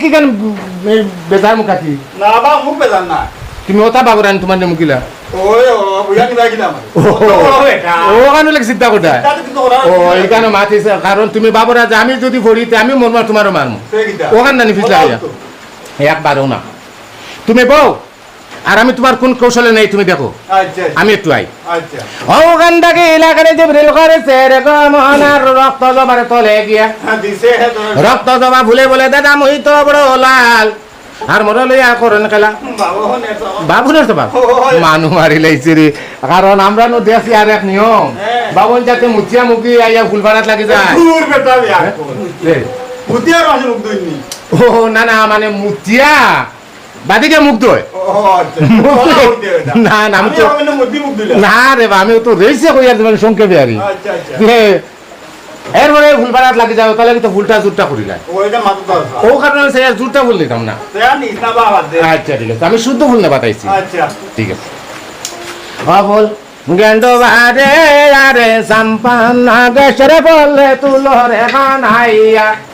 কি কেন বেজার মুখাতি না বা মুখ বেজান না তুমি ওটা বাবুরানি তোমার নে মুকিলা ওই ও কিনা কিনা ও কেন লাগে চিন্তা করতা ও মাতিছে কারণ তুমি বাবুরা যে আমি যদি ভরিতে আমি মরমা তোমারও মারমু ওখান নানি ফিসলা হইয়া একবারও না তুমি বউ আর আমি তোমার কোন কৌশলে নেই তুমি দেখো। আচ্ছা আমি একটু আই। আচ্ছা। ওখানটাকে এলাকারে যে ব্রিল করেছে রক্ত জমারে তলে গিয়া। হ্যাঁ হে তো। রক্ত জমা ভুলে বলে দাদা মই তো বড় লাল। আর মরে লইয়া করেন খেলা। বাবু হনে তো। বাবু। মানু মারি লাইছে রে। কারণ আমরা নো দেখি আর এক নিয়ম। হ্যাঁ। বাবন যাতে মুচিয়া মুখি আইয়া ফুল বাড়াত লাগি যায়। ও না না মানে মুচিয়া। বাদিকে ও আচ্ছা। না, না, আমি আমি তো- না রে বা আমি তো রইছে কই আর সংক্ষেপে আরি আচ্ছা আচ্ছা। এরপরে লাগি যাও তাহলে তো জুটটা করি দশ ও কারণে আর জুটটা ফুল নিতাম না। না আচ্ছা ঠিক আছে। আমি শুদ্ধ ফুল না বাতাইছি। আচ্ছা। ঠিক আছে। অবল গেন্ড বারে আরে সম্পান্না গেসরে বললে তুলো রে বানাইয়া। না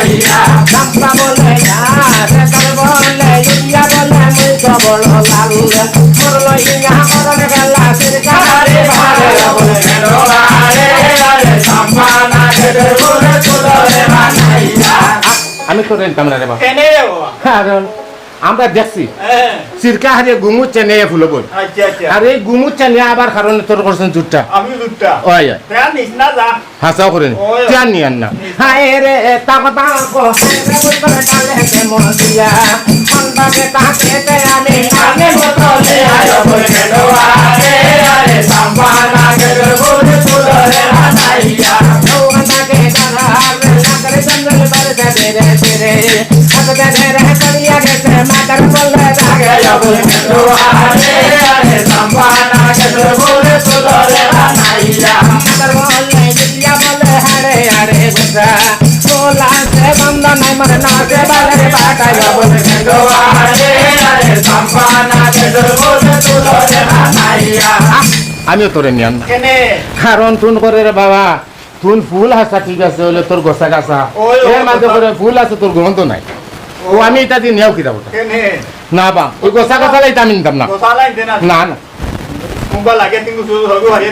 বলে আরে বলে রে আমি তো রেন কামরা রে বা কেনে বাবা কারণ আমরা দেখছি। হ্যাঁ। সিরকা হারিয়ে গুমু চেনে ফুলো বল। আচ্ছা আচ্ছা। আর এই গুমু চেনে আবার কারণে তোর করছেন জুটটা। ওই হাসাও করে। তিয়ান নিয়ান না। হায় রে তে আমি নামে বলে আয় বলে বারে আরে সম্পানা কে বলে তুলো রে বলে বারে আরে সম্পানা কে বলে তুলো রে বলে জিয়া বলে হারে হারে গুসা সোলা সে নাই মরে না বালে বাটাই বলে বারে আরে সম্পানা কে বলে তুলো রে আমিও তোরে নিয়ান না। কেনে? কারণ তুন করে রে বাবা তুন ফুল হাসা ঠিক আছে হলে তোর গোসা গাছা। ওই, ওই এর মাঝে করে ফুল আছে তোর গন্ধ নাই। ও। আমি এটা দিয়ে নিয়াও কিতাব কেনে? না বা ওই গোসা গাছা লাইতে আমি নিতাম না। না। না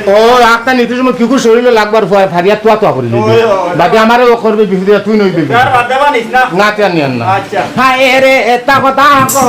ও একটা নীতি সময় কিকু শরীরে লাগবার ভয় ফারিয়া তুয়া তুয়া করে দিবি। ওই, ওই। বাকি আমারও করবে বিহুদিয়া তুই নই দিবি না। না তেন নিয়ান না। আচ্ছা। হায় রে এটা কথা কো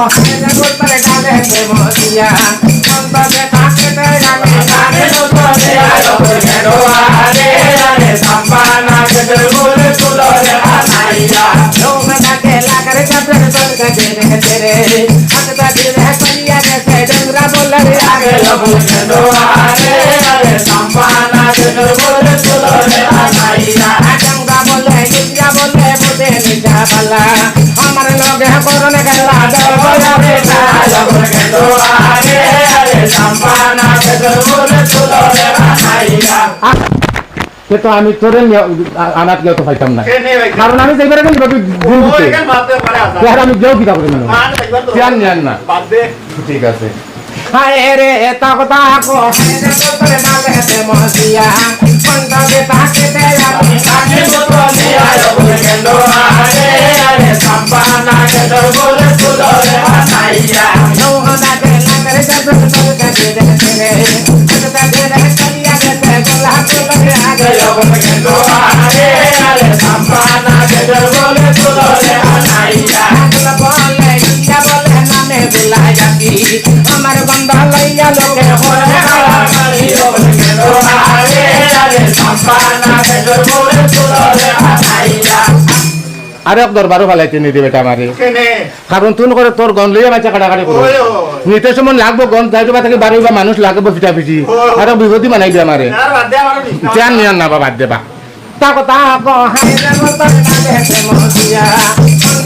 সে তো আমি তোরে আনাত গেও তো পাইতাম না। কারণ আমি যাইবার কিন্তু ভাবি গুণ দিতে। এখান আসা আর আমি গেও কিতা করে না। মান একবার তো জান জান না। দে। ঠিক আছে। হায় রে এটা কথা কো হায় রে তোরে ডালে তে মদিয়া মন্দকে তাকে তে আমি কাকে বলে আয় বলে বারে আরে আমার বন্ধ লইয়া লোকে এক দরবারও ফালাইতে নি দেবে আমারে কারণ তুই করে তোর গন লইয়া বাচ্চা কাটাকাটি করো। নিতে সময় লাগবো গন যাইতে বা থেকে বারোইবা মানুষ লাগবো পিঠা পিঠি ওই, ওই। আর বিভূতি বানাইবে আমারে। আর বাদ দে আমার নিস জান নিয়ান না বাবা দেবা তাকো তাকো হাই দেবো তোর কাছে মতিয়া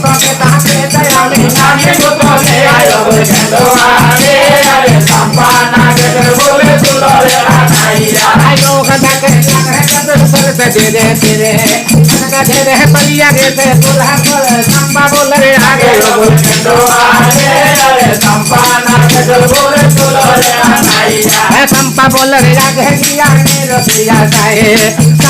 অন্তকে তাকে দেয় আমি আমি গোতলে আয়ো বলে কেন্দ্র আরে আরে সাম্পানা গেলে বলে তুলরে আনাইয়া আইও কাটাকে কাটাকে সরতে ধীরে ধীরে কাটাকে ধীরে পালিয়া গেছে দুলহা করে সাম্বা বলে রে আগে আগে বলে কেন্দ্র আরে আরে সাম্পানা গেলে বলে তুলরে আনাইয়া সাম্পা বলে রে আগে গিয়া মেরো দিয়া যায় সাম্পা